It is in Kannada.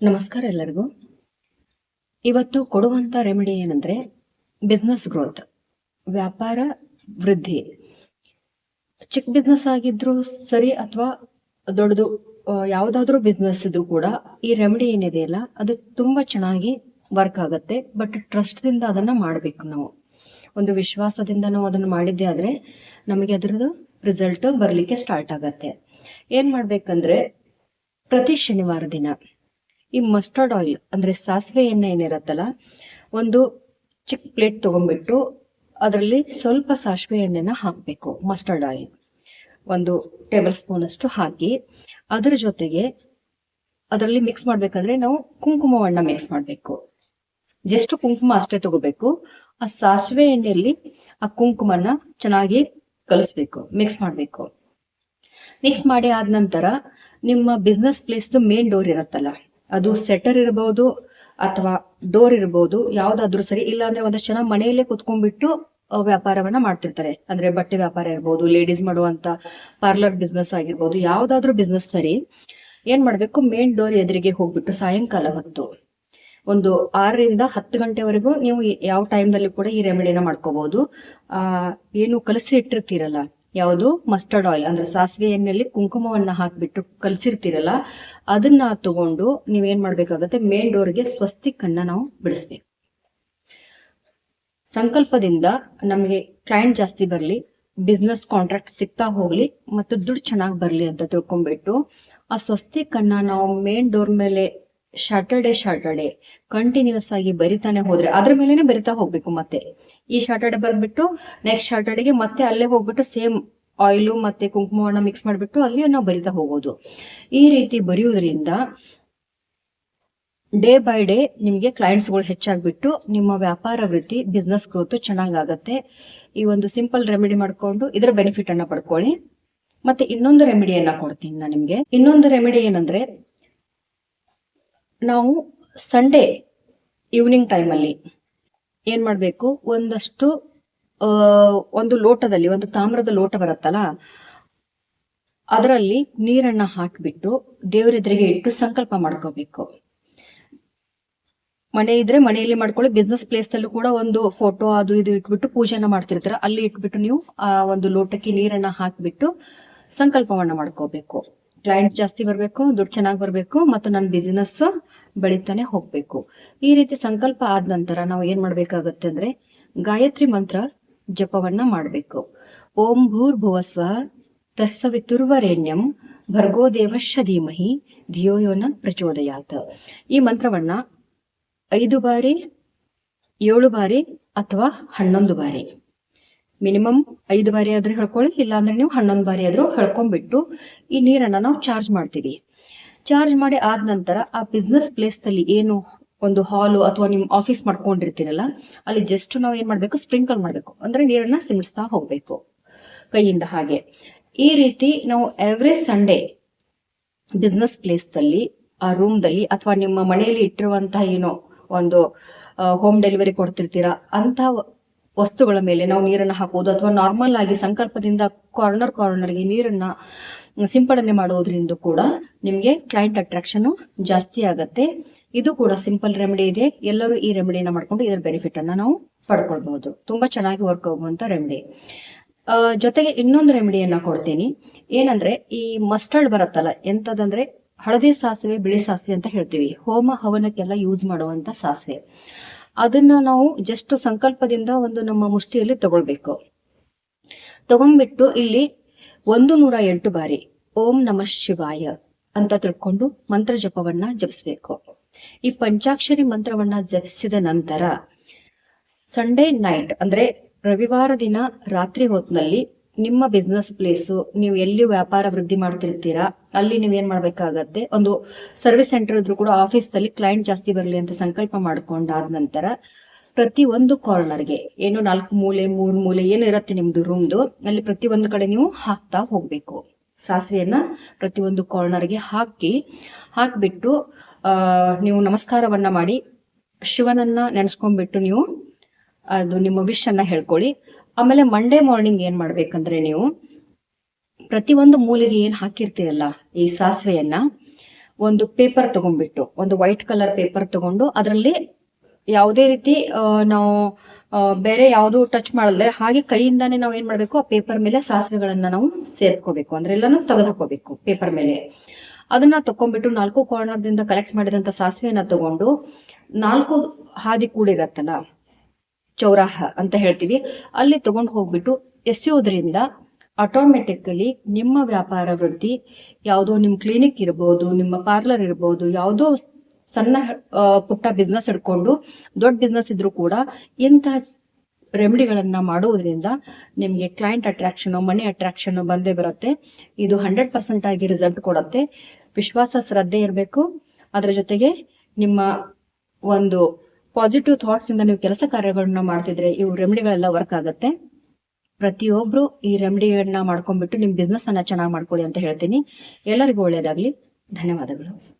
ನಮಸ್ಕಾರ ಎಲ್ಲರಿಗೂ. ಇವತ್ತು ಕೊಡುವಂತ ರೆಮಿಡಿ ಏನಂದ್ರೆ ಬಿಸ್ನೆಸ್ ಗ್ರೋತ್ ವ್ಯಾಪಾರ ವೃದ್ಧಿ. ಚಿಕ್ಕ ಬಿಸ್ನೆಸ್ ಆಗಿದ್ರು ಸರಿ ಅಥವಾ ದೊಡ್ಡದು ಯಾವುದಾದ್ರೂ ಬಿಸ್ನೆಸ್ ಇದ್ರು ಕೂಡ ಈ ರೆಮಿಡಿ ಏನಿದೆಯಲ್ಲ ಅದು ತುಂಬಾ ಚೆನ್ನಾಗಿ ವರ್ಕ್ ಆಗುತ್ತೆ ಬಟ್ ಟ್ರಸ್ಟ್ ದಿಂದ ಅದನ್ನ ಮಾಡಬೇಕು ನಾವು. ಒಂದು ವಿಶ್ವಾಸದಿಂದ ನಾವು ಅದನ್ನ ಮಾಡಿದ್ದೆ ಆದ್ರೆ ನಮಗೆ ಅದರದ್ದು ರಿಸಲ್ಟ್ ಬರ್ಲಿಕ್ಕೆ ಸ್ಟಾರ್ಟ್ ಆಗತ್ತೆ. ಏನ್ ಮಾಡ್ಬೇಕಂದ್ರೆ ಪ್ರತಿ ಶನಿವಾರ ದಿನ ಈ ಮಸ್ಟರ್ಡ್ ಆಯಿಲ್ ಅಂದ್ರೆ ಸಾಸಿವೆ ಎಣ್ಣೆ ಏನಿರತ್ತಲ್ಲ, ಒಂದು ಚಿಕ್ಕ ಪ್ಲೇಟ್ ತೊಗೊಂಡ್ಬಿಟ್ಟು ಅದರಲ್ಲಿ ಸ್ವಲ್ಪ ಸಾಸಿವೆ ಎಣ್ಣೆನ ಹಾಕಬೇಕು ಮಸ್ಟರ್ಡ್ ಆಯಿಲ್ ಒಂದು ಟೇಬಲ್ ಸ್ಪೂನ್ ಅಷ್ಟು ಹಾಕಿ, ಅದರ ಜೊತೆಗೆ ಅದರಲ್ಲಿ ಮಿಕ್ಸ್ ಮಾಡ್ಬೇಕಂದ್ರೆ ನಾವು ಕುಂಕುಮವನ್ನ ಮಿಕ್ಸ್ ಮಾಡಬೇಕು. ಜಸ್ಟ್ ಕುಂಕುಮ ಅಷ್ಟೇ ತಗೋಬೇಕು, ಆ ಸಾಸಿವೆ ಎಣ್ಣೆಯಲ್ಲಿ ಆ ಕುಂಕುಮನ ಚೆನ್ನಾಗಿ ಕಲಿಸ್ಬೇಕು ಮಿಕ್ಸ್ ಮಾಡಬೇಕು. ಮಿಕ್ಸ್ ಮಾಡಿ ಆದ ನಂತರ ನಿಮ್ಮ ಬಿಸ್ನೆಸ್ ಪ್ಲೇಸ್ದು ಮೇನ್ ಡೋರ್ ಇರತ್ತಲ್ಲ ಅದು ಸೆಟರ್ ಇರಬಹುದು ಅಥವಾ ಡೋರ್ ಇರಬಹುದು ಯಾವ್ದಾದ್ರು ಸರಿ. ಇಲ್ಲ ಅಂದ್ರೆ ಒಂದಷ್ಟು ಜನ ಮನೆಯಲ್ಲೇ ಕುತ್ಕೊಂಡ್ಬಿಟ್ಟು ವ್ಯಾಪಾರವನ್ನ ಮಾಡ್ತಿರ್ತಾರೆ. ಅಂದ್ರೆ ಬಟ್ಟೆ ವ್ಯಾಪಾರ ಇರ್ಬೋದು ಲೇಡೀಸ್ ಮಾಡುವಂತ ಪಾರ್ಲರ್ ಬಿಸ್ನೆಸ್ ಆಗಿರ್ಬೋದು ಯಾವ್ದಾದ್ರು ಬಿಸ್ನೆಸ್ ಸರಿ ಏನ್ ಮಾಡ್ಬೇಕು? ಮೇನ್ ಡೋರ್ ಎದುರಿಗೆ ಹೋಗ್ಬಿಟ್ಟು ಸಾಯಂಕಾಲ ಹೊತ್ತು ಒಂದು ಆರರಿಂದ ಹತ್ತು ಗಂಟೆವರೆಗೂ ನೀವು ಯಾವ ಟೈಮ್ನಲ್ಲಿ ಕೂಡ ಈ ರೆಮಿಡಿನ ಮಾಡ್ಕೋಬಹುದು ಆ ಏನು ಕಲಸಿ ಇಟ್ಟಿರ್ತೀರಲ್ಲ ಯಾವುದು? ಮಸ್ಟರ್ಡ್ ಆಯಿಲ್ ಅಂದ್ರೆ ಸಾಸಿವೆ ಎಣ್ಣೆಯಲ್ಲಿ ಕುಂಕುಮವನ್ನ ಹಾಕಿಬಿಟ್ಟು ಕಲಸಿರ್ತೀರಲ್ಲ, ಅದನ್ನ ತಗೊಂಡು ನೀವೇನ್ ಮಾಡ್ಬೇಕಾಗತ್ತೆ? ಮೇನ್ ಡೋರ್ಗೆ ಸ್ವಸ್ತಿಕನ್ನ ನಾವು ಬಿಡಿಸ್ಬೇಕು ಸಂಕಲ್ಪದಿಂದ ನಮಗೆ ಕ್ಲೈಂಟ್ ಜಾಸ್ತಿ ಬರಲಿ ಬಿಸ್ನೆಸ್ ಕಾಂಟ್ರಾಕ್ಟ್ ಸಿಗ್ತಾ ಹೋಗ್ಲಿ, ಮತ್ತು ದುಡ್ಡು ಚೆನ್ನಾಗಿ ಬರಲಿ ಅಂತ ತಿಳ್ಕೊಂಡ್ಬಿಟ್ಟು, ಆ ಸ್ವಸ್ತಿ ಕಣ್ಣ ನಾವು ಮೇನ್ ಡೋರ್ ಮೇಲೆ ಶಾಟರ್ಡೆ ಶಾಟರ್ಡೆ ಕಂಟಿನ್ಯೂಸ್ ಆಗಿ ಬರಿತಾನೆ ಹೋದ್ರೆ, ಅದ್ರ ಮೇಲೆನೆ ಬರಿತಾ ಹೋಗ್ಬೇಕು ಮತ್ತೆ. ಈ ಶಾರ್ಟರ್ಡೆ ಬರೆದ್ಬಿಟ್ಟು ನೆಕ್ಸ್ಟ್ ಶಾರ್ಟಡೆಗೆ ಮತ್ತೆ ಅಲ್ಲೇ ಹೋಗ್ಬಿಟ್ಟು ಸೇಮ್ ಆಯಿಲು ಮತ್ತೆ ಕುಂಕುಮವನ್ನ ಮಿಕ್ಸ್ ಮಾಡಿಬಿಟ್ಟು ಅಲ್ಲಿ ನಾವು ಬರಿತಾ ಹೋಗೋದು. ಈ ರೀತಿ ಬರೆಯುವುದರಿಂದ ಡೇ ಬೈ ಡೇ ನಿಮಗೆ ಕ್ಲೈಂಟ್ಸ್ಗಳು ಹೆಚ್ಚಾಗ್ಬಿಟ್ಟು ನಿಮ್ಮ ವ್ಯಾಪಾರ ವೃತ್ತಿ ಬಿಸ್ನೆಸ್ ಗ್ರೋತ್ ಚೆನ್ನಾಗಾಗತ್ತೆ. ಈ ಒಂದು ಸಿಂಪಲ್ ರೆಮಿಡಿ ಮಾಡ್ಕೊಂಡು ಇದರ ಬೆನಿಫಿಟ್ ಅನ್ನ ಪಡ್ಕೊಳ್ಳಿ. ಮತ್ತೆ ಇನ್ನೊಂದು ರೆಮಿಡಿಯನ್ನ ಕೊಡ್ತೀನಿ ನಾನು ನಿಮ್ಗೆ. ಇನ್ನೊಂದು ರೆಮಿಡಿ ಏನಂದ್ರೆ ನಾವು ಸಂಡೇ ಈವ್ನಿಂಗ್ ಟೈಮಲ್ಲಿ ಏನ್ ಮಾಡ್ಬೇಕು? ಒಂದಷ್ಟು ಒಂದು ಲೋಟದಲ್ಲಿ, ಒಂದು ತಾಮ್ರದ ಲೋಟ ಬರುತ್ತಲ್ಲ, ಅದರಲ್ಲಿ ನೀರನ್ನ ಹಾಕಿಬಿಟ್ಟು ದೇವರೆದುರಿಗೆ ಇಟ್ಟು ಸಂಕಲ್ಪ ಮಾಡ್ಕೋಬೇಕು. ಮನೆ ಇದ್ರೆ ಮನೆಯಲ್ಲಿ ಮಾಡ್ಕೊಳ್ಳಿ ಬಿಸ್ನೆಸ್ ಪ್ಲೇಸ್ ಅಲ್ಲೂ ಕೂಡ ಒಂದು ಫೋಟೋ ಅದು ಇದು ಇಟ್ಬಿಟ್ಟು ಪೂಜೆನ ಮಾಡ್ತಿರ್ತಾರೆ, ಅಲ್ಲಿ ಇಟ್ಬಿಟ್ಟು ನೀವು, ಆ, ಒಂದು ಲೋಟಕ್ಕೆ ನೀರನ್ನ ಹಾಕ್ಬಿಟ್ಟು ಸಂಕಲ್ಪವನ್ನ ಮಾಡ್ಕೋಬೇಕು. ಕ್ಲೈಂಟ್ ಜಾಸ್ತಿ ಬರಬೇಕು, ದುಡ್ಡು ಚೆನ್ನಾಗಿ ಬರಬೇಕು, ಮತ್ತು ನನ್ನ ಬಿಸಿನೆಸ್ ಬೆಳಿತಾನೆ ಹೋಗ್ಬೇಕು. ಈ ರೀತಿ ಸಂಕಲ್ಪ ಆದ ನಂತರ ನಾವು ಏನ್ ಮಾಡ್ಬೇಕಾಗತ್ತೆ ಅಂದ್ರೆ ಗಾಯತ್ರಿ ಮಂತ್ರ ಜಪವನ್ನ ಮಾಡಬೇಕು. ಓಂ ಭೂರ್ ಭುವಸ್ವ ತಸ್ಸವಿತುರ್ವರೇಣ್ಯಂ ಭರ್ಗೋ ಧೀಮಹಿ ಧಿಯೋಯೋನ ಪ್ರಚೋದಯಾತ. ಈ ಮಂತ್ರವನ್ನ ಐದು ಬಾರಿ, ಏಳು ಬಾರಿ ಅಥವಾ ಹನ್ನೊಂದು ಬಾರಿ. ಮಿನಿಮಮ್ ಐದು ಬಾರಿ ಆದ್ರೂ ಹೇಳ್ಕೊಳ್ಳಿ, ಇಲ್ಲಾಂದ್ರೆ ನೀವು ಹನ್ನೊಂದು ಬಾರಿ ಆದ್ರೂ ಹೇಳ್ಕೊಂಡ್ಬಿಟ್ಟು ಈ ನೀರನ್ನ ನಾವು ಚಾರ್ಜ್ ಮಾಡ್ತೀವಿ. ಚಾರ್ಜ್ ಮಾಡಿ ಆದ ನಂತರ ಆ ಬಿಸ್ನೆಸ್ ಪ್ಲೇಸ್ ಅಲ್ಲಿ ಏನು ಒಂದು ಹಾಲು ಅಥವಾ ನಿಮ್ ಆಫೀಸ್ ಮಾಡ್ಕೊಂಡಿರ್ತೀರಲ್ಲ, ಅಲ್ಲಿ ಜಸ್ಟ್ ನಾವು ಏನ್ ಮಾಡ್ಬೇಕು? ಸ್ಪ್ರಿಂಕಲ್ ಮಾಡ್ಬೇಕು. ಅಂದ್ರೆ ನೀರನ್ನ ಸಿಮಿಡ್ಸ್ತಾ ಹೋಗ್ಬೇಕು. ಕೈಯಿಂದ ಹಾಗೆ. ಈ ರೀತಿ ನಾವು ಎವ್ರಿ ಸಂಡೇ ಬಿಸ್ನೆಸ್ ಪ್ಲೇಸ್ ಅಲ್ಲಿ, ಆ ರೂಮ್ ದಲ್ಲಿ ಅಥವಾ ನಿಮ್ಮ ಮನೆಯಲ್ಲಿ ಇಟ್ಟಿರುವಂತಹ ಏನೋ ಒಂದು ಹೋಮ್ ಡೆಲಿವರಿ ಕೊಡ್ತಿರ್ತೀರಾ ಅಂತ ವಸ್ತುಗಳ ಮೇಲೆ ನಾವು ನೀರನ್ನ ಹಾಕೋದು ಅಥವಾ ನಾರ್ಮಲ್ ಆಗಿ ಸಂಕಲ್ಪದಿಂದ ಕಾರ್ನರ್ ಕಾರ್ನರ್ಗೆ ನೀರನ್ನ ಸಿಂಪಡಣೆ ಮಾಡೋದ್ರಿಂದ ಕೂಡ ನಿಮಗೆ ಕ್ಲೈಂಟ್ ಅಟ್ರಾಕ್ಷನ್ ಜಾಸ್ತಿ ಆಗತ್ತೆ. ಇದು ಕೂಡ ಸಿಂಪಲ್ ರೆಮಿಡಿ ಇದೆ. ಎಲ್ಲರೂ ಈ ರೆಮಿಡಿನ ಮಾಡ್ಕೊಂಡು ಇದರ ಬೆನಿಫಿಟ್ ಅನ್ನ ನಾವು ಪಡ್ಕೊಳ್ಬಹುದು. ತುಂಬಾ ಚೆನ್ನಾಗಿ ವರ್ಕ್ ಆಗುವಂತ ರೆಮಿಡಿ ಜೊತೆಗೆ ಇನ್ನೊಂದು ರೆಮಿಡಿಯನ್ನ ಕೊಡ್ತೀನಿ. ಏನಂದ್ರೆ ಈ ಮಸ್ಟರ್ಡ್ ಬರುತ್ತಲ್ಲ, ಎಂತದಂದ್ರೆ ಹಳದಿ ಸಾಸಿವೆ, ಬಿಳಿ ಸಾಸಿವೆ ಅಂತ ಹೇಳ್ತೀವಿ. ಹೋಮ ಹವನಕ್ಕೆಲ್ಲ ಯೂಸ್ ಮಾಡುವಂತ ಸಾಸಿವೆ. ಅದನ್ನ ನಾವು ಜಸ್ಟ್ ಸಂಕಲ್ಪದಿಂದ ಒಂದು ನಮ್ಮ ಮುಷ್ಟಿಯಲ್ಲಿ ತಗೊಳ್ಬೇಕು. ತಗೊಂಡ್ಬಿಟ್ಟು ಇಲ್ಲಿ ಒಂದು ನೂರ ಎಂಟು ಬಾರಿ ಓಂ ನಮಃ ಶಿವಾಯ ಅಂತ ತಿಳ್ಕೊಂಡು ಮಂತ್ರ ಜಪವನ್ನ ಜಪಿಸ್ಬೇಕು. ಈ ಪಂಚಾಕ್ಷರಿ ಮಂತ್ರವನ್ನ ಜಪಿಸಿದ ನಂತರ ಸಂಡೇ ನೈಟ್ ಅಂದ್ರೆ ರವಿವಾರ ದಿನ ರಾತ್ರಿ ಹೊತ್ನಲ್ಲಿ ನಿಮ್ಮ ಬಿಸ್ನೆಸ್ ಪ್ಲೇಸು ನೀವು ಎಲ್ಲಿ ವ್ಯಾಪಾರ ವೃದ್ಧಿ ಮಾಡ್ತಿರ್ತೀರಾ, ಅಲ್ಲಿ ನೀವು ಏನ್ ಮಾಡ್ಬೇಕಾಗತ್ತೆ, ಒಂದು ಸರ್ವಿಸ್ ಸೆಂಟರ್ ಇದ್ರು ಕೂಡ ಆಫೀಸ್ ಅಲ್ಲಿ ಕ್ಲೈಂಟ್ ಜಾಸ್ತಿ ಬರಲಿ ಅಂತ ಸಂಕಲ್ಪ ಮಾಡ್ಕೊಂಡಾದ ನಂತರ ಪ್ರತಿ ಒಂದು ಕಾರ್ನರ್ಗೆ ಏನು ನಾಲ್ಕು ಮೂಲೆ, ಮೂರ್ ಮೂಲೆ, ಏನು ಇರುತ್ತೆ ನಿಮ್ದು ರೂಮ್ದು ಅಲ್ಲಿ ಪ್ರತಿ ಒಂದು ಕಡೆ ನೀವು ಹಾಕ್ತಾ ಹೋಗ್ಬೇಕು. ಸಾಸಿವೆಯನ್ನ ಪ್ರತಿ ಒಂದು ಕಾರ್ನರ್ಗೆ ಹಾಕಿ, ಹಾಕ್ಬಿಟ್ಟು ನೀವು ನಮಸ್ಕಾರವನ್ನ ಮಾಡಿ, ಶಿವನನ್ನ ನೆನೆಸ್ಕೊಂಡ್ಬಿಟ್ಟು ನೀವು ಅದು ನಿಮ್ಮ ವಿಶ್ ಅನ್ನ ಹೇಳ್ಕೊಳ್ಳಿ. ಆಮೇಲೆ ಮಂಡೇ ಮಾರ್ನಿಂಗ್ ಏನ್ ಮಾಡ್ಬೇಕಂದ್ರೆ ನೀವು, ಪ್ರತಿ ಒಂದು ಮೂಲೆಗೆ ಏನ್ ಹಾಕಿರ್ತೀರಲ್ಲ, ಈ ಸಾಸಿವೆಯನ್ನ, ಒಂದು ಪೇಪರ್ ತಗೊಂಡ್ಬಿಟ್ಟು, ಒಂದು ವೈಟ್ ಕಲರ್ ಪೇಪರ್ ತಗೊಂಡು, ಅದರಲ್ಲಿ ಯಾವುದೇ ರೀತಿ ನಾವು ಬೇರೆ ಯಾವುದು ಟಚ್ ಮಾಡಲ್ದೆ ಹಾಗೆ ಕೈಯಿಂದಾನೇ ನಾವು ಏನ್ ಮಾಡ್ಬೇಕು? ಆ ಪೇಪರ್ ಮೇಲೆ ಸಾಸಿವೆಗಳನ್ನ ನಾವು ಸೇರ್ಕೋಬೇಕು. ಅಂದ್ರೆ ಎಲ್ಲಾನು ತೆಗೆದು ಹಾಕೋಬೇಕು ಪೇಪರ್ ಮೇಲೆ. ಅದನ್ನ ತಕೊಂಡ್ಬಿಟ್ಟು ನಾಲ್ಕು ಕಾರ್ನರ್ ದಿಂದ ಕಲೆಕ್ಟ್ ಮಾಡಿದಂತ ಸಾಸಿವೆಯನ್ನ ತಗೊಂಡು ನಾಲ್ಕು ಹಾದಿ ಕೂಡಿರತ್ತಲ್ಲ, ಚೌರಾಹ ಅಂತ ಹೇಳ್ತೀವಿ, ಅಲ್ಲಿ ತಗೊಂಡು ಹೋಗ್ಬಿಟ್ಟು ಎಸೆಯೋದ್ರಿಂದ ಆಟೋಮೆಟಿಕಲಿ ನಿಮ್ಮ ವ್ಯಾಪಾರ ವೃದ್ಧಿ, ಯಾವುದೋ ನಿಮ್ಮ ಕ್ಲಿನಿಕ್ ಇರ್ಬೋದು, ನಿಮ್ಮ ಪಾರ್ಲರ್ ಇರ್ಬೋದು, ಯಾವುದೋ ಸಣ್ಣ ಪುಟ್ಟ ಬಿಸ್ನೆಸ್ ಹಿಡ್ಕೊಂಡು ದೊಡ್ಡ ಬಿಸ್ನೆಸ್ ಇದ್ರು ಕೂಡ ಇಂತಹ ರೆಮಿಡಿಗಳನ್ನ ಮಾಡುವುದರಿಂದ ನಿಮಗೆ ಕ್ಲೈಂಟ್ ಅಟ್ರಾಕ್ಷನ್ ಮನಿ ಅಟ್ರಾಕ್ಷನ್ ಬಂದೇ ಬರುತ್ತೆ. ಇದು ಹಂಡ್ರೆಡ್ ಪರ್ಸೆಂಟ್ ಆಗಿ ರಿಸಲ್ಟ್ ಕೊಡುತ್ತೆ. ವಿಶ್ವಾಸ, ಶ್ರದ್ಧೆ ಇರಬೇಕು. ಅದರ ಜೊತೆಗೆ ನಿಮ್ಮ ಒಂದು ಪಾಸಿಟಿವ್ ಥಾಟ್ಸ್ ಇಂದ ನೀವು ಕೆಲಸ ಕಾರ್ಯಗಳನ್ನ ಮಾಡ್ತಿದ್ರೆ ಇವು ರೆಮಿಡಿಗಳೆಲ್ಲ ವರ್ಕ್ ಆಗುತ್ತೆ. ಪ್ರತಿಯೊಬ್ರು ಈ ರೆಮಿಡಿಗಳನ್ನ ಮಾಡ್ಕೊಂಡ್ಬಿಟ್ಟು ನಿಮ್ ಬಿಸ್ನೆಸ್ ಅನ್ನ ಚೆನ್ನಾಗಿ ಮಾಡ್ಕೊಳ್ಳಿ ಅಂತ ಹೇಳ್ತೀನಿ. ಎಲ್ಲರಿಗೂ ಒಳ್ಳೇದಾಗ್ಲಿ. ಧನ್ಯವಾದಗಳು.